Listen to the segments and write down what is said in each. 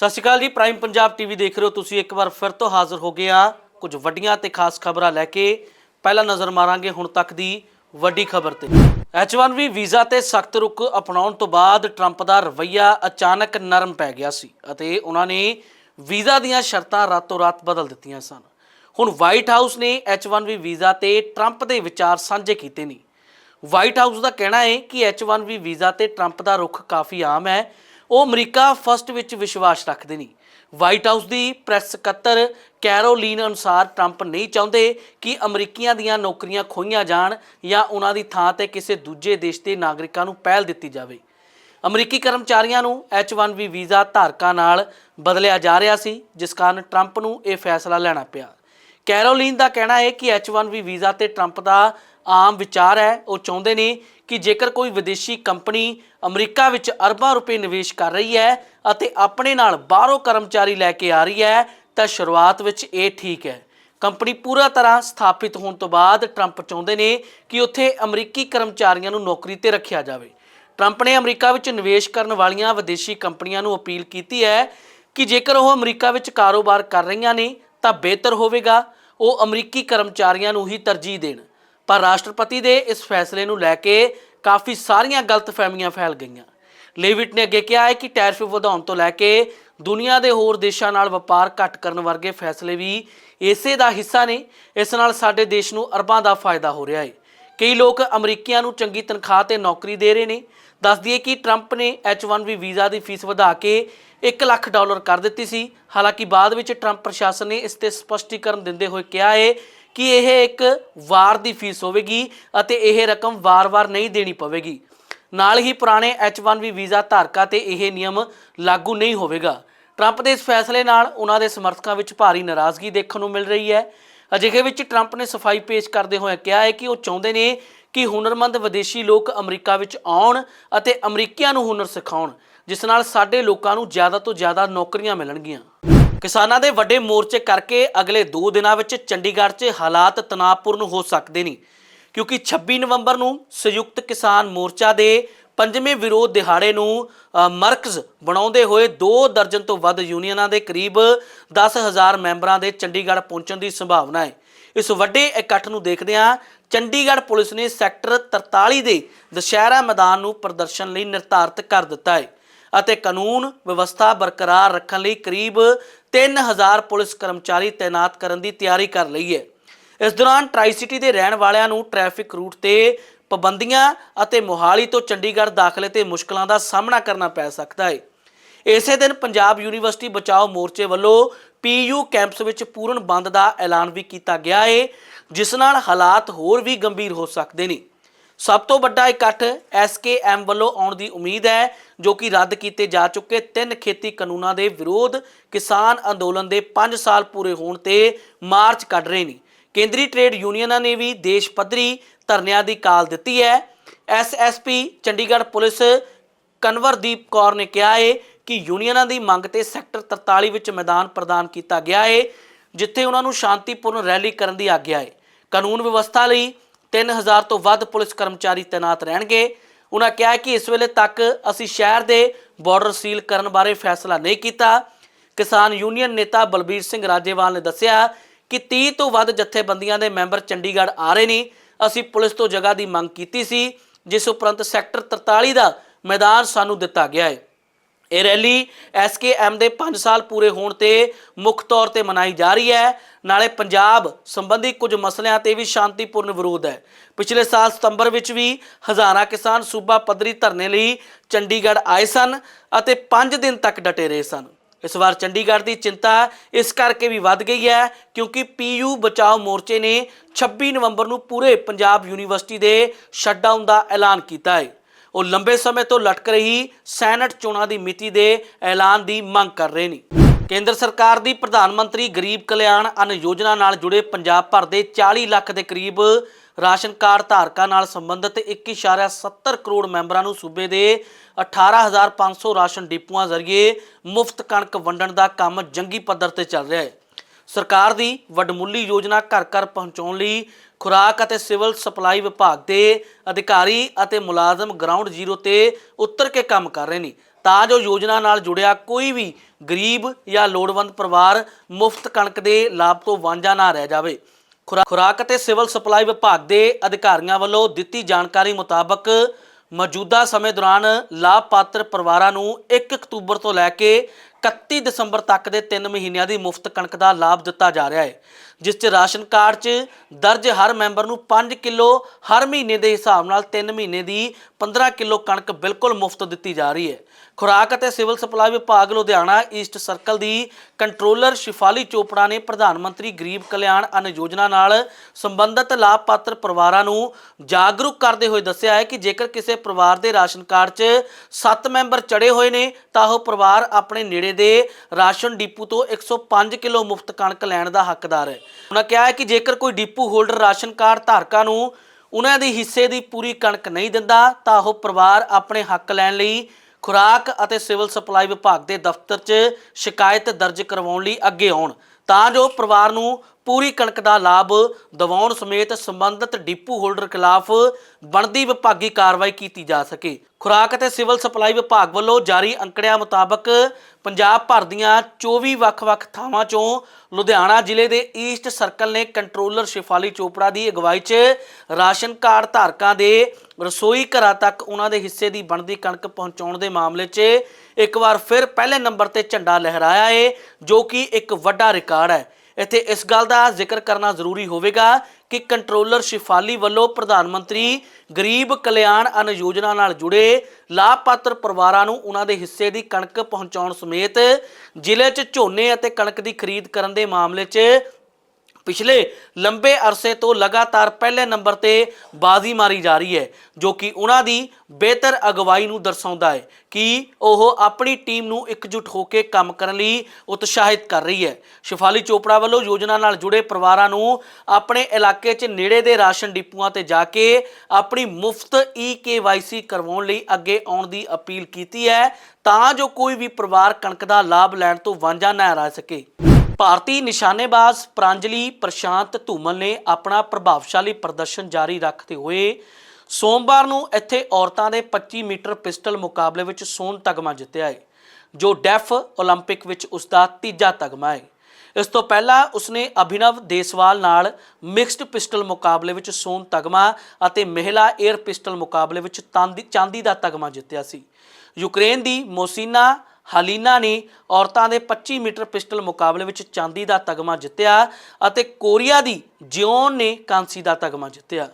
ਸਤਿ ਸ਼੍ਰੀ ਅਕਾਲ ਜੀ prime Punjab TV ਦੇਖ ਰਹੇ ਹੋ ਤੁਸੀਂ। ਇੱਕ ਵਾਰ ਫਿਰ ਤੋਂ ਹਾਜ਼ਰ ਹੋ ਗਏ ਆ ਕੁਝ ਵੱਡੀਆਂ ਤੇ ਖਾਸ ਖਬਰਾਂ ਲੈ ਕੇ ਪਹਿਲਾਂ ਨਜ਼ਰ ਮਾਰਾਂਗੇ ਹੁਣ ਤੱਕ ਦੀ ਵੱਡੀ ਖਬਰ ਤੇ। H1B ਵੀਜ਼ਾ ਤੇ ਸਖਤ ਰੁਖ ਅਪਣਾਉਣ ਤੋਂ ਬਾਅਦ ਟਰੰਪ ਦਾ ਰਵੱਈਆ ਅਚਾਨਕ ਨਰਮ ਪੈ ਗਿਆ ਸੀ ਅਤੇ ਉਹਨਾਂ ਨੇ ਵੀਜ਼ਾ ਦੀਆਂ ਸ਼ਰਤਾਂ ਰਾਤੋਂ ਰਾਤ ਬਦਲ ਦਿੱਤੀਆਂ ਸਨ। ਹੁਣ ਵਾਈਟ ਹਾਊਸ ਨੇ H1B ਵੀਜ਼ਾ ਤੇ ਟਰੰਪ ਦੇ ਵਿਚਾਰ ਸਾਂਝੇ ਕੀਤੇ ਨੇ। ਵਾਈਟ ਹਾਊਸ ਦਾ ਕਹਿਣਾ ਹੈ ਕਿ H1B ਵੀਜ਼ਾ ਤੇ ਟਰੰਪ ਦਾ ਰੁਖ ਕਾਫੀ ਆਮ ਹੈ। ਉਹ ਅਮਰੀਕਾ ਫਸਟ ਵਿੱਚ ਵਿਸ਼ਵਾਸ ਰੱਖਦੇ ਨੇ। ਵਾਈਟ ਹਾਊਸ ਦੀ ਪ੍ਰੈਸ ਸਕੱਤਰ ਕੈਰੋਲੀਨ ਅਨੁਸਾਰ ਟਰੰਪ ਨਹੀਂ ਚਾਹੁੰਦੇ ਕਿ ਅਮਰੀਕੀਆਂ ਦੀਆਂ ਨੌਕਰੀਆਂ ਖੋਈਆਂ ਜਾਣ ਜਾਂ ਉਹਨਾਂ ਦੀ ਥਾਂ ਤੇ ਕਿਸੇ ਦੂਜੇ ਦੇਸ਼ ਦੇ ਨਾਗਰਿਕਾਂ ਨੂੰ ਪਹਿਲ ਦਿੱਤੀ ਜਾਵੇ। ਅਮਰੀਕੀ ਕਰਮਚਾਰੀਆਂ ਨੂੰ H1B ਵੀਜ਼ਾ ਧਾਰਕਾਂ ਨਾਲ ਬਦਲਿਆ ਜਾ ਰਿਹਾ ਸੀ, ਜਿਸ ਕਾਰਨ ਟਰੰਪ ਨੂੰ ਇਹ ਫੈਸਲਾ ਲੈਣਾ ਪਿਆ। ਕੈਰੋਲੀਨ ਦਾ ਕਹਿਣਾ ਹੈ ਕਿ H1B ਵੀਜ਼ਾ ਤੇ ਟਰੰਪ ਦਾ ਆਮ ਵਿਚਾਰ ਹੈ। ਉਹ ਚਾਹੁੰਦੇ ਨੇ ਕਿ ਜੇਕਰ ਕੋਈ ਵਿਦੇਸ਼ੀ ਕੰਪਨੀ ਅਮਰੀਕਾ ਵਿੱਚ ਅਰਬਾਂ ਰੁਪਏ ਨਿਵੇਸ਼ ਕਰ ਰਹੀ ਹੈ ਅਤੇ ਆਪਣੇ ਨਾਲ ਬਾਹਰੋਂ ਕਰਮਚਾਰੀ ਲੈ ਕੇ ਆ ਰਹੀ ਹੈ, ਤਾਂ ਸ਼ੁਰੂਆਤ ਵਿੱਚ ਇਹ ਠੀਕ ਹੈ। ਕੰਪਨੀ ਪੂਰਾ ਤਰ੍ਹਾਂ ਸਥਾਪਿਤ ਹੋਣ ਤੋਂ ਬਾਅਦ ਟਰੰਪ ਚਾਹੁੰਦੇ ਨੇ ਕਿ ਉੱਥੇ ਅਮਰੀਕੀ ਕਰਮਚਾਰੀਆਂ ਨੂੰ ਨੌਕਰੀ ਤੇ ਰੱਖਿਆ ਜਾਵੇ। ਟਰੰਪ ਨੇ ਅਮਰੀਕਾ ਵਿੱਚ ਨਿਵੇਸ਼ ਕਰਨ ਵਾਲੀਆਂ ਵਿਦੇਸ਼ੀ ਕੰਪਨੀਆਂ ਨੂੰ ਅਪੀਲ ਕੀਤੀ ਹੈ ਕਿ ਜੇਕਰ ਉਹ ਅਮਰੀਕਾ ਵਿੱਚ ਕਾਰੋਬਾਰ ਕਰ ਰਹੀਆਂ ਨੇ, ਤਾਂ ਬਿਹਤਰ ਹੋਵੇਗਾ। ਉਹ ਅਮਰੀਕੀ ਕਰਮਚਾਰੀਆਂ ਨੂੰ ਹੀ ਤਰਜੀਹ ਦੇਣ। ਪਰ ਰਾਸ਼ਟਰਪਤੀ ਦੇ ਇਸ ਫੈਸਲੇ ਨੂੰ ਲੈ ਕੇ ਕਾਫੀ ਸਾਰੀਆਂ ਗਲਤਫਹਿਮੀਆਂ ਫੈਲ ਗਈਆਂ। ਲੇਵਿਟ ਨੇ ਅੱਗੇ ਕਿਹਾ ਹੈ ਕਿ ਟੈਰਿਫ ਵਧਾਉਣ ਤੋਂ ਲੈ ਕੇ ਦੁਨੀਆ ਦੇ ਹੋਰ ਦੇਸ਼ਾਂ ਨਾਲ ਵਪਾਰ ਘੱਟ ਕਰਨ ਵਰਗੇ ਫੈਸਲੇ ਵੀ ਇਸੇ ਦਾ ਹਿੱਸਾ ਨੇ। ਇਸ ਨਾਲ ਸਾਡੇ ਦੇਸ਼ ਨੂੰ ਅਰਬਾਂ ਦਾ ਫਾਇਦਾ ਹੋ ਰਿਹਾ ਹੈ। ਕਈ ਲੋਕ ਅਮਰੀਕੀਆਂ ਨੂੰ ਚੰਗੀ ਤਨਖਾਹ ਤੇ ਨੌਕਰੀ ਦੇ ਰਹੇ ਨੇ। ਦੱਸ ਦਈਏ ਕਿ ਟਰੰਪ ਨੇ H1B ਵੀਜ਼ਾ ਦੀ ਫੀਸ ਵਧਾ ਕੇ 1 ਲੱਖ ਡਾਲਰ ਕਰ ਦਿੱਤੀ ਸੀ। ਹਾਲਾਂਕਿ ਬਾਅਦ ਵਿੱਚ ਟਰੰਪ ਪ੍ਰਸ਼ਾਸਨ ਨੇ ਇਸ ਤੇ ਸਪਸ਼ਟੀਕਰਨ ਦਿੰਦੇ ਹੋਏ ਕਿਹਾ ਹੈ ਕਿ ਇਹ ਇੱਕ ਵਾਰ ਦੀ ਫੀਸ ਹੋਵੇਗੀ ਅਤੇ ਇਹ ਰਕਮ ਵਾਰ-ਵਾਰ ਨਹੀਂ ਦੇਣੀ ਪਵੇਗੀ। ਨਾਲ ਹੀ ਪੁਰਾਣੇ H1B ਵੀਜ਼ਾ ਧਾਰਕਾਂ ਤੇ ਇਹ ਨਿਯਮ ਲਾਗੂ ਨਹੀਂ ਹੋਵੇਗਾ। ਟਰੰਪ ਦੇ ਇਸ ਫੈਸਲੇ ਨਾਲ ਉਹਨਾਂ ਦੇ ਸਮਰਥਕਾਂ ਵਿੱਚ ਭਾਰੀ ਨਾਰਾਜ਼ਗੀ ਦੇਖਣ ਨੂੰ ਮਿਲ ਰਹੀ ਹੈ। ਅਜਿਹੇ ਵਿੱਚ ਟਰੰਪ ਨੇ ਸਫ਼ਾਈ ਪੇਸ਼ ਕਰਦੇ ਹੋਏ ਕਿਹਾ ਹੈ ਕਿ ਉਹ ਚਾਹੁੰਦੇ ਨੇ ਕਿ ਹੁਨਰਮੰਦ ਵਿਦੇਸ਼ੀ ਲੋਕ ਅਮਰੀਕਾ ਵਿੱਚ ਆਉਣ ਅਤੇ ਅਮਰੀਕੀਆਂ ਨੂੰ ਹੁਨਰ ਸਿਖਾਉਣ, ਜਿਸ ਨਾਲ ਸਾਡੇ ਲੋਕਾਂ ਨੂੰ ਜ਼ਿਆਦਾ ਤੋਂ ਜ਼ਿਆਦਾ ਨੌਕਰੀਆਂ ਮਿਲਣਗੀਆਂ। ਕਿਸਾਨਾਂ ਦੇ ਵੱਡੇ ਮੋਰਚੇ ਕਰਕੇ ਅਗਲੇ 2 ਦਿਨਾਂ ਵਿੱਚ ਚੰਡੀਗੜ੍ਹ 'ਚ ਹਾਲਾਤ ਤਣਾਅਪੂਰਨ ਹੋ ਸਕਦੇ ਨੇ, ਕਿਉਂਕਿ 26 ਨਵੰਬਰ ਨੂੰ ਸੰਯੁਕਤ ਕਿਸਾਨ ਮੋਰਚਾ ਦੇ ਪੰਜਵੇਂ ਵਿਰੋਧ ਦਿਹਾੜੇ ਨੂੰ ਮਰਕਜ਼ ਬਣਾਉਂਦੇ ਹੋਏ ਦੋ ਦਰਜਨ ਤੋਂ ਵੱਧ ਯੂਨੀਅਨਾਂ ਦੇ ਕਰੀਬ 10000 ਮੈਂਬਰਾਂ ਦੇ ਚੰਡੀਗੜ੍ਹ ਪਹੁੰਚਣ ਦੀ ਸੰਭਾਵਨਾ ਹੈ। ਇਸ ਵੱਡੇ ਇਕੱਠ ਨੂੰ ਦੇਖਦਿਆਂ ਚੰਡੀਗੜ੍ਹ ਪੁਲਿਸ ਨੇ ਸੈਕਟਰ 43 ਦੇ ਦੁਸ਼ਹਿਰਾ ਮੈਦਾਨ ਨੂੰ ਪ੍ਰਦਰਸ਼ਨ ਲਈ ਨਿਰਧਾਰਤ ਕਰ ਦਿੱਤਾ ਹੈ ਅਤੇ ਕਾਨੂੰਨ ਵਿਵਸਥਾ ਬਰਕਰਾਰ ਰੱਖਣ ਲਈ ਕਰੀਬ 3000 ਪੁਲਿਸ ਕਰਮਚਾਰੀ ਤਾਇਨਾਤ ਕਰਨ ਦੀ ਤਿਆਰੀ ਕਰ ਲਈ ਹੈ। ਇਸ ਦੌਰਾਨ ਟਰਾਈ ਸਿਟੀ ਦੇ ਰਹਿਣ ਵਾਲਿਆਂ ਨੂੰ ਟ੍ਰੈਫਿਕ ਰੂਟ ਤੇ ਪਾਬੰਦੀਆਂ ਅਤੇ ਮੋਹਾਲੀ ਤੋਂ ਚੰਡੀਗੜ੍ਹ ਦਾਖਲੇ ਤੇ ਮੁਸ਼ਕਲਾਂ ਦਾ ਸਾਹਮਣਾ ਕਰਨਾ ਪੈ ਸਕਦਾ ਹੈ। ਇਸੇ ਦਿਨ ਪੰਜਾਬ ਯੂਨੀਵਰਸਿਟੀ ਬਚਾਓ ਮੋਰਚੇ ਵੱਲੋਂ ਪੀਯੂ ਕੈਂਪਸ ਵਿੱਚ ਪੂਰਨ ਬੰਦ ਦਾ ਐਲਾਨ ਵੀ ਕੀਤਾ ਗਿਆ ਹੈ। ਜਿਸ ਨਾਲ ਹਾਲਾਤ ਹੋਰ ਵੀ ਗੰਭੀਰ ਹੋ ਸਕਦੇ ਨੇ। ਸਭ ਤੋਂ ਵੱਡਾ ਇਕੱਠ ਐਸਕੇਐਮ ਵੱਲੋਂ ਆਉਣ ਦੀ ਉਮੀਦ ਹੈ, ਜੋ ਕਿ ਰੱਦ ਕੀਤੇ ਜਾ ਚੁੱਕੇ ਤਿੰਨ ਖੇਤੀ ਕਾਨੂੰਨਾਂ ਦੇ ਵਿਰੋਧ ਕਿਸਾਨ ਅੰਦੋਲਨ ਦੇ 5 ਸਾਲ ਪੂਰੇ ਹੋਣ ਤੇ ਮਾਰਚ ਕੱਢ ਰਹੇ ਨੇ। ਕੇਂਦਰੀ ਟ੍ਰੇਡ ਯੂਨੀਅਨਾਂ ਨੇ ਵੀ ਦੇਸ਼ ਪੱਧਰੀ ਧਰਨਿਆਂ ਦੀ ਕਾਲ ਦਿੱਤੀ ਹੈ। ਐਸਐਸਪੀ ਚੰਡੀਗੜ੍ਹ ਪੁਲਿਸ ਕਨਵਰਦੀਪ ਕੌਰ ਨੇ ਕਿਹਾ ਹੈ ਕਿ ਯੂਨੀਅਨਾਂ ਦੀ ਮੰਗ ਤੇ ਸੈਕਟਰ 43 ਵਿੱਚ ਮੈਦਾਨ ਪ੍ਰਦਾਨ ਕੀਤਾ ਗਿਆ ਹੈ ਜਿੱਥੇ ਉਹਨਾਂ ਨੂੰ ਸ਼ਾਂਤੀਪੂਰਨ ਰੈਲੀ ਕਰਨ ਦੀ ਆਗਿਆ ਹੈ ਕਾਨੂੰਨ ਵਿਵਸਥਾ ਲਈ 3000 ਤੋਂ ਵੱਧ ਪੁਲਿਸ ਕਰਮਚਾਰੀ ਤਾਇਨਾਤ ਰਹਿਣਗੇ। ਉਹਨਾਂ ਕਿਹਾ ਕਿ ਇਸ ਵੇਲੇ ਤੱਕ ਅਸੀਂ ਸ਼ਹਿਰ ਦੇ ਬਾਰਡਰ ਸੀਲ ਕਰਨ ਬਾਰੇ ਫੈਸਲਾ ਨਹੀਂ ਕੀਤਾ। ਕਿਸਾਨ ਯੂਨੀਅਨ ਨੇਤਾ ਬਲਬੀਰ ਸਿੰਘ ਰਾਜੇਵਾਲ ਨੇ ਦੱਸਿਆ ਕਿ 30 ਤੋਂ ਵੱਧ ਜਥੇਬੰਦੀਆਂ ਦੇ ਮੈਂਬਰ ਚੰਡੀਗੜ੍ਹ ਆ ਰਹੇ ਨੇ। ਅਸੀਂ ਪੁਲਿਸ ਤੋਂ ਜਗ੍ਹਾ ਦੀ ਮੰਗ ਕੀਤੀ ਸੀ, ਜਿਸ ਉਪਰੰਤ ਸੈਕਟਰ 43 ਦਾ ਮੈਦਾਨ ਸਾਨੂੰ ਦਿੱਤਾ ਗਿਆ ਹੈ। ਇਹ ਰੈਲੀ ਐਸਕੇਐਮ ਦੇ 5 ਸਾਲ ਪੂਰੇ ਹੋਣ ਤੇ ਮੁੱਖ ਤੌਰ ਤੇ ਮਨਾਈ ਜਾ ਰਹੀ ਹੈ। ਨਾਲੇ ਪੰਜਾਬ ਸੰਬੰਧੀ ਕੁਝ ਮਸਲਿਆਂ ਤੇ ਵੀ ਸ਼ਾਂਤੀਪੂਰਨ ਵਿਰੋਧ ਹੈ। ਪਿਛਲੇ ਸਾਲ ਸਤੰਬਰ ਵਿੱਚ ਵੀ ਹਜ਼ਾਰਾਂ ਕਿਸਾਨ ਸੂਬਾ ਪੱਧਰੀ ਧਰਨੇ ਲਈ ਚੰਡੀਗੜ੍ਹ ਆਏ ਸਨ ਅਤੇ 5 ਦਿਨ ਤੱਕ ਡਟੇ ਰਹੇ ਸਨ। ਇਸ ਵਾਰ ਚੰਡੀਗੜ੍ਹ ਦੀ ਚਿੰਤਾ ਇਸ ਕਰਕੇ ਵੀ ਵੱਧ ਗਈ ਹੈ ਕਿਉਂਕਿ ਪੀਯੂ ਬਚਾਓ ਮੋਰਚੇ ਨੇ 26 ਨਵੰਬਰ ਨੂੰ ਪੂਰੇ ਪੰਜਾਬ ਯੂਨੀਵਰਸਿਟੀ ਦੇ ਸ਼ਟਡਾਊਨ ਦਾ ਐਲਾਨ ਕੀਤਾ ਹੈ। ਉਹ ਲੰਬੇ ਸਮੇਂ ਤੋਂ ਲਟਕ ਰਹੀ ਸੈਨੇਟ ਚੋਣਾਂ ਦੀ ਮਿਤੀ ਦੇ ਐਲਾਨ ਦੀ ਮੰਗ ਕਰ ਰਹੇ ਨੇ। ਕੇਂਦਰ ਸਰਕਾਰ ਦੀ ਪ੍ਰਧਾਨ ਮੰਤਰੀ ਗਰੀਬ ਕਲਿਆਣ ਅੰਨ ਯੋਜਨਾ ਨਾਲ ਜੁੜੇ ਪੰਜਾਬ ਭਰ ਦੇ 40 ਲੱਖ ਦੇ ਕਰੀਬ ਰਾਸ਼ਨ ਕਾਰਡ ਧਾਰਕਾਂ ਨਾਲ ਸੰਬੰਧਿਤ 1.70 ਕਰੋੜ ਮੈਂਬਰਾਂ ਨੂੰ ਸੂਬੇ ਦੇ 18500 ਰਾਸ਼ਨ ਡਿਪੂਆਂ ਜ਼ਰੀਏ ਮੁਫਤ ਕਣਕ ਵੰਡਣ ਦਾ ਕੰਮ ਜੰਗੀ ਪੱਧਰ ਤੇ ਚੱਲ ਰਿਹਾ ਹੈ। ਸਰਕਾਰ ਦੀ ਵਡਮੁੱਲੀ ਯੋਜਨਾ ਘਰ ਘਰ ਪਹੁੰਚਾਉਣ ਲਈ ਖੁਰਾਕ ਅਤੇ ਸਿਵਲ ਸਪਲਾਈ ਵਿਭਾਗ ਦੇ ਅਧਿਕਾਰੀ ਅਤੇ ਮੁਲਾਜ਼ਮ ਗਰਾਊਂਡ ਜ਼ੀਰੋ ਤੇ ਉਤਰ ਕੇ ਕੰਮ ਕਰ ਰਹੇ ਨੇ। ਤਾਂ ਜੋ ਯੋਜਨਾ ਨਾਲ ਜੁੜਿਆ ਕੋਈ ਵੀ ਗਰੀਬ ਜਾਂ ਲੋੜਵੰਦ ਪਰਿਵਾਰ ਮੁਫਤ ਕਣਕ ਦੇ ਲਾਭ ਤੋਂ ਵਾਂਝਾ ਨਾ ਰਹਿ ਜਾਵੇ। ਖੁਰਾ- ਖੁਰਾਕ ਅਤੇ ਸਿਵਲ ਸਪਲਾਈ ਵਿਭਾਗ ਦੇ ਅਧਿਕਾਰੀਆਂ ਵੱਲੋਂ ਦਿੱਤੀ ਜਾਣਕਾਰੀ ਮੁਤਾਬਕ ਮੌਜੂਦਾ ਸਮੇਂ ਦੌਰਾਨ ਲਾਭਪਾਤਰ ਪਰਿਵਾਰਾਂ ਨੂੰ 1 ਅਕਤੂਬਰ ਤੋਂ ਲੈ ਕੇ 31 ਦਸੰਬਰ ਤੱਕ ਦੇ 3 ਮਹੀਨਿਆਂ ਦੀ ਮੁਫਤ ਕਣਕ ਦਾ ਲਾਭ ਦਿੱਤਾ ਜਾ ਰਿਹਾ ਹੈ, ਜਿਸ 'ਚ ਰਾਸ਼ਨ ਕਾਰਡ 'ਚ ਦਰਜ ਹਰ ਮੈਂਬਰ ਨੂੰ 5 ਕਿਲੋ ਹਰ ਮਹੀਨੇ ਦੇ ਹਿਸਾਬ ਨਾਲ 3 ਮਹੀਨੇ ਦੀ 15 ਕਿਲੋ ਕਣਕ ਬਿਲਕੁਲ ਮੁਫਤ ਦਿੱਤੀ ਜਾ ਰਹੀ ਹੈ। ਖੁਰਾਕ ਅਤੇ ਸਿਵਲ ਸਪਲਾਈ ਵਿਭਾਗ ਲੁਧਿਆਣਾ ਈਸਟ ਸਰਕਲ ਦੀ ਕੰਟਰੋਲਰ ਸ਼ਿਫਾਲੀ ਚੋਪੜਾ ਨੇ ਪ੍ਰਧਾਨ ਮੰਤਰੀ ਗਰੀਬ ਕਲਿਆਣ ਅੰਨ ਯੋਜਨਾ ਨਾਲ ਸੰਬੰਧਿਤ ਲਾਭਪਾਤਰ ਪਰਿਵਾਰਾਂ ਨੂੰ ਜਾਗਰੂਕ ਕਰਦੇ ਹੋਏ ਦੱਸਿਆ ਹੈ ਕਿ ਜੇਕਰ ਕਿਸੇ ਪਰਿਵਾਰ ਦੇ ਰਾਸ਼ਨ ਕਾਰਡ 'ਚ 7 ਮੈਂਬਰ ਚੜੇ ਹੋਏ ਨੇ, ਤਾਂ ਉਹ ਪਰਿਵਾਰ ਆਪਣੇ ਨੇੜੇ ਦੇ ਰਾਸ਼ਨ ਡਿਪੂ ਤੋਂ 105 ਕਿਲੋ ਮੁਫਤ ਕਣਕ ਲੈਣ ਦਾ ਹੱਕਦਾਰ ਹੈ। ਉਹਨਾਂ ਕਿਹਾ ਹੈ ਕਿ ਜੇਕਰ ਕੋਈ ਡਿਪੂ ਹੋਲਡਰ ਰਾਸ਼ਨ ਕਾਰਡ ਧਾਰਕਾਂ ਨੂੰ ਉਹਨਾਂ ਦੀ ਹਿੱਸੇ ਦੀ ਪੂਰੀ ਕਣਕ ਨਹੀਂ ਦਿੰਦਾ, ਤਾਂ ਉਹ ਪਰਿਵਾਰ ਆਪਣੇ ਹੱਕ ਲੈਣ ਲਈ ਖੁਰਾਕ ਅਤੇ ਸਿਵਲ ਸਪਲਾਈ ਵਿਭਾਗ ਦੇ ਦਫ਼ਤਰ 'ਚ ਸ਼ਿਕਾਇਤ ਦਰਜ ਕਰਵਾਉਣ ਲਈ ਅੱਗੇ ਆਉਣ। ਤਾਂ ਜੋ ਪਰਿਵਾਰ ਨੂੰ ਪੂਰੀ ਕਣਕ ਦਾ ਲਾਭ ਦਿਵਾਉਣ ਸਮੇਤ ਸੰਬੰਧਿਤ ਡਿਪੂ ਹੋਲਡਰ ਖਿਲਾਫ ਬਣਦੀ ਵਿਭਾਗੀ ਕਾਰਵਾਈ ਕੀਤੀ ਜਾ ਸਕੇ। ਖੁਰਾਕ ਅਤੇ ਸਿਵਲ ਸਪਲਾਈ ਵਿਭਾਗ ਵੱਲੋਂ ਜਾਰੀ ਅੰਕੜਿਆਂ ਮੁਤਾਬਕ ਪੰਜਾਬ ਭਰ ਦੀਆਂ 24 ਵੱਖ-ਵੱਖ ਥਾਵਾਂ 'ਚੋਂ ਲੁਧਿਆਣਾ ਜ਼ਿਲ੍ਹੇ ਦੇ ਈਸਟ ਸਰਕਲ ਨੇ ਕੰਟਰੋਲਰ ਸ਼ਿਫਾਲੀ ਚੋਪੜਾ ਦੀ ਅਗਵਾਈ 'ਚ ਰਾਸ਼ਨ ਕਾਰਡ ਧਾਰਕਾਂ ਦੇ ਰਸੋਈ ਘਰਾਂ ਤੱਕ ਉਹਨਾਂ ਦੇ ਹਿੱਸੇ ਦੀ ਬਣਦੀ ਕਣਕ ਪਹੁੰਚਾਉਣ ਦੇ ਮਾਮਲੇ 'ਚ ਇੱਕ ਵਾਰ ਫਿਰ ਪਹਿਲੇ ਨੰਬਰ ਤੇ ਝੰਡਾ ਲਹਿਰਾਇਆ ਏ, ਜੋ ਕਿ ਇੱਕ ਵੱਡਾ ਰਿਕਾਰਡ ਹੈ। ਇੱਥੇ ਇਸ ਗੱਲ ਦਾ ਜ਼ਿਕਰ ਕਰਨਾ ਜ਼ਰੂਰੀ ਹੋਵੇਗਾ ਕਿ ਕੰਟਰੋਲਰ ਸ਼ਿਫਾਲੀ ਵੱਲੋਂ ਪ੍ਰਧਾਨ ਮੰਤਰੀ ਗਰੀਬ ਕਲਿਆਣ ਅੰਨ ਯੋਜਨਾ ਨਾਲ ਜੁੜੇ ਲਾਭਪਾਤਰ ਪਰਿਵਾਰਾਂ ਨੂੰ ਉਹਨਾਂ ਦੇ ਹਿੱਸੇ ਦੀ ਕਣਕ ਪਹੁੰਚਾਉਣ ਸਮੇਤ ਜ਼ਿਲ੍ਹੇ 'ਚ ਝੋਨੇ ਅਤੇ ਕਣਕ ਦੀ ਖਰੀਦ ਕਰਨ ਦੇ ਮਾਮਲੇ 'ਚ ਪਿਛਲੇ ਲੰਬੇ ਅਰਸੇ ਤੋਂ ਲਗਾਤਾਰ ਪਹਿਲੇ ਨੰਬਰ ਤੇ ਬਾਜ਼ੀ ਮਾਰੀ ਜਾ ਰਹੀ ਹੈ, ਜੋ ਕਿ ਉਹਨਾਂ ਦੀ ਬਿਹਤਰ ਅਗਵਾਈ ਨੂੰ ਦਰਸਾਉਂਦਾ ਹੈ ਕਿ ਉਹ ਆਪਣੀ ਟੀਮ ਨੂੰ ਇਕਜੁੱਟ ਹੋ ਕੇ ਕੰਮ ਕਰਨ ਲਈ ਉਤਸ਼ਾਹਿਤ ਕਰ ਰਹੀ ਹੈ। ਸ਼ਿਫਾਲੀ ਚੋਪੜਾ ਵੱਲੋਂ ਯੋਜਨਾ ਨਾਲ ਜੁੜੇ ਪਰਿਵਾਰਾਂ ਨੂੰ ਆਪਣੇ ਇਲਾਕੇ 'ਚ ਨੇੜੇ ਦੇ ਰਾਸ਼ਨ ਡਿਪੂਆਂ ਤੇ ਜਾ ਕੇ ਆਪਣੀ ਮੁਫਤ ਈ ਕਰਵਾਉਣ ਲਈ ਅੱਗੇ ਆਉਣ ਦੀ ਅਪੀਲ ਕੀਤੀ ਹੈ, ਤਾਂ ਜੋ ਕੋਈ ਵੀ ਪਰਿਵਾਰ ਕਣਕ ਦਾ ਲਾਭ ਲੈਣ ਤੋਂ ਵਾਂਝਾ ਨਾ ਰਹਿ ਸਕੇ। ਭਾਰਤੀ ਨਿਸ਼ਾਨੇਬਾਜ਼ ਪ੍ਰਾਂਜਲੀ ਪ੍ਰਸ਼ਾਂਤ ਧੂਮਲ ਨੇ ਆਪਣਾ ਪ੍ਰਭਾਵਸ਼ਾਲੀ ਪ੍ਰਦਰਸ਼ਨ ਜਾਰੀ ਰੱਖਦੇ ਹੋਏ ਸੋਮਵਾਰ ਨੂੰ ਇੱਥੇ ਔਰਤਾਂ ਦੇ 25 ਮੀਟਰ ਪਿਸਟਲ ਮੁਕਾਬਲੇ ਵਿੱਚ ਸੋਨ ਤਗਮਾ ਜਿੱਤਿਆ ਹੈ, ਜੋ ਡੈਫ 올림픽 ਵਿੱਚ ਉਸ ਦਾ ਤੀਜਾ ਤਗਮਾ ਹੈ। ਇਸ ਤੋਂ ਪਹਿਲਾਂ ਉਸਨੇ ਅਭਿਨਵ ਦੇਸਵਾਲ ਨਾਲ ਮਿਕਸਡ ਪਿਸਟਲ ਮੁਕਾਬਲੇ ਵਿੱਚ ਸੋਨ ਤਗਮਾ ਅਤੇ ਮਹਿਲਾ 에ਅਰ ਪਿਸਟਲ ਮੁਕਾਬਲੇ ਵਿੱਚ ਚਾਂਦੀ ਦਾ ਤਗਮਾ ਜਿੱਤਿਆ ਸੀ। ਯੂਕਰੇਨ ਦੀ ਮੋਸੀਨਾ ਹਲੀਨਾ ਨੇ ਔਰਤਾਂ ਦੇ 25 ਮੀਟਰ ਪਿਸਟਲ ਮੁਕਾਬਲੇ ਵਿੱਚ ਚਾਂਦੀ ਦਾ ਤਗਮਾ ਜਿੱਤਿਆ ਅਤੇ ਕੋਰੀਆ ਦੀ ਜਿਓਨ ਨੇ ਕਾਂਸੀ ਦਾ ਤਗਮਾ ਜਿੱਤਿਆ।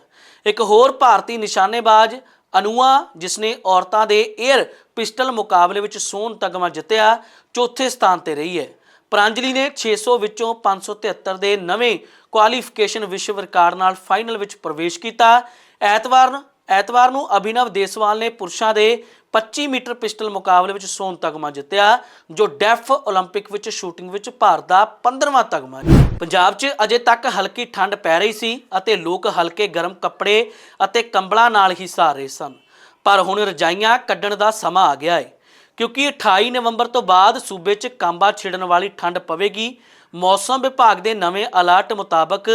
ਇੱਕ ਹੋਰ ਭਾਰਤੀ ਨਿਸ਼ਾਨੇਬਾਜ਼, ਅਨੂਆ, ਜਿਸ ਨੇ ਔਰਤਾਂ ਦੇ 에ਅਰ ਪਿਸਟਲ ਮੁਕਾਬਲੇ ਵਿੱਚ ਸੋਨ ਤਗਮਾ ਜਿੱਤਿਆ, ਚੌਥੇ ਸਥਾਨ ਤੇ ਰਹੀ ਹੈ। ਪ੍ਰਾਂਜਲੀ ਨੇ 600 ਵਿੱਚੋਂ 573 ਦੇ ਨਵੇਂ ਕੁਆਲੀਫਿਕੇਸ਼ਨ ਵਿਸ਼ਵ ਰਿਕਾਰਡ ਨਾਲ ਫਾਈਨਲ ਵਿੱਚ ਪ੍ਰਵੇਸ਼ ਕੀਤਾ। ਐਤਵਾਰ ਐਤਵਾਰ ਨੂੰ ਅਭਿਨਵ ਦੇਸਵਾਲ ਨੇ ਪੁਰਸ਼ਾਂ ਦੇ 25 ਮੀਟਰ ਪਿਸਟਲ ਮੁਕਾਬਲੇ ਵਿੱਚ ਸੋਨ ਤਗਮਾ ਜਿੱਤਿਆ ਜੋ ਡੈਫ 올림픽 ਵਿੱਚ ਸ਼ੂਟਿੰਗ ਵਿੱਚ ਭਾਰਤ ਦਾ 15ਵਾਂ ਤਗਮਾ ਹੈ ਪੰਜਾਬ 'ਚ ਅਜੇ ਤੱਕ ਹਲਕੀ ਠੰਡ ਪੈ ਰਹੀ ਸੀ ਅਤੇ ਲੋਕ ਹਲਕੇ ਗਰਮ ਕੱਪੜੇ ਅਤੇ ਕੰਬਲਾਂ ਨਾਲ ਹੀ ਸਹਾਰ ਰਹੇ ਸਨ ਪਰ ਹੁਣ ਰਜਾਈਆਂ ਕੱਢਣ ਦਾ ਸਮਾਂ ਆ ਗਿਆ ਹੈ ਕਿਉਂਕਿ 28 ਨਵੰਬਰ ਤੋਂ ਬਾਅਦ ਸੂਬੇ 'ਚ ਕਾਂਬਾ ਛਿੜਨ ਵਾਲੀ ਠੰਡ ਪਵੇਗੀ ਮੌਸਮ ਵਿਭਾਗ ਦੇ ਨਵੇਂ ਅਲਰਟ ਮੁਤਾਬਕ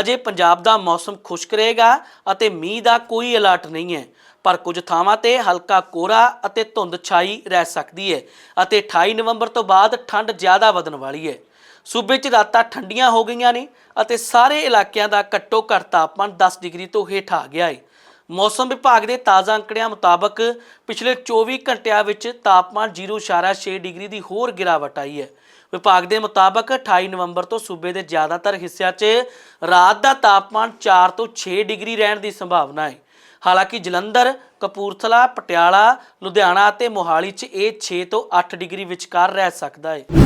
ਅਜੇ ਪੰਜਾਬ ਦਾ ਮੌਸਮ ਖੁਸ਼ਕ ਰਹੇਗਾ ਅਤੇ ਮੀਂਹ ਦਾ ਕੋਈ ਅਲਰਟ ਨਹੀਂ ਹੈ, ਪਰ ਕੁਝ ਥਾਵਾਂ ਤੇ ਹਲਕਾ ਕੋਹਰਾ ਅਤੇ ਧੁੰਦ ਛਾਈ ਰਹਿ ਸਕਦੀ ਹੈ ਅਤੇ 28 ਨਵੰਬਰ ਤੋਂ ਬਾਅਦ ਠੰਡ ਜ਼ਿਆਦਾ ਵਧਣ ਵਾਲੀ ਹੈ। ਸੂਬੇ 'ਚ ਰਾਤਾਂ ਠੰਡੀਆਂ ਹੋ ਗਈਆਂ ਨੇ ਅਤੇ ਸਾਰੇ ਇਲਾਕਿਆਂ ਦਾ ਘੱਟੋ ਘੱਟ ਤਾਪਮਾਨ 10 ਡਿਗਰੀ ਤੋਂ ਹੇਠ ਆ ਗਿਆ ਹੈ। ਮੌਸਮ ਵਿਭਾਗ ਦੇ ਤਾਜ਼ਾ ਅੰਕੜਿਆਂ ਮੁਤਾਬਕ ਪਿਛਲੇ 24 ਘੰਟਿਆਂ ਵਿੱਚ ਤਾਪਮਾਨ 0.6 ਡਿਗਰੀ ਦੀ ਹੋਰ ਗਿਰਾਵਟ ਆਈ ਹੈ। ਵਿਭਾਗ ਦੇ ਮੁਤਾਬਕ 28 ਨਵੰਬਰ ਤੋਂ ਸੂਬੇ ਦੇ ਜ਼ਿਆਦਾਤਰ ਹਿੱਸਿਆਂ 'ਚ ਰਾਤ ਦਾ ਤਾਪਮਾਨ 4 ਤੋਂ 6 ਡਿਗਰੀ ਰਹਿਣ ਦੀ ਸੰਭਾਵਨਾ ਹੈ। ਹਾਲਾਂਕਿ ਜਲੰਧਰ, ਕਪੂਰਥਲਾ, ਪਟਿਆਲਾ, ਲੁਧਿਆਣਾ ਅਤੇ ਮੋਹਾਲੀ 'ਚ ਇਹ 6 ਤੋਂ 8 ਡਿਗਰੀ ਵਿਚਕਾਰ ਰਹਿ ਸਕਦਾ ਹੈ।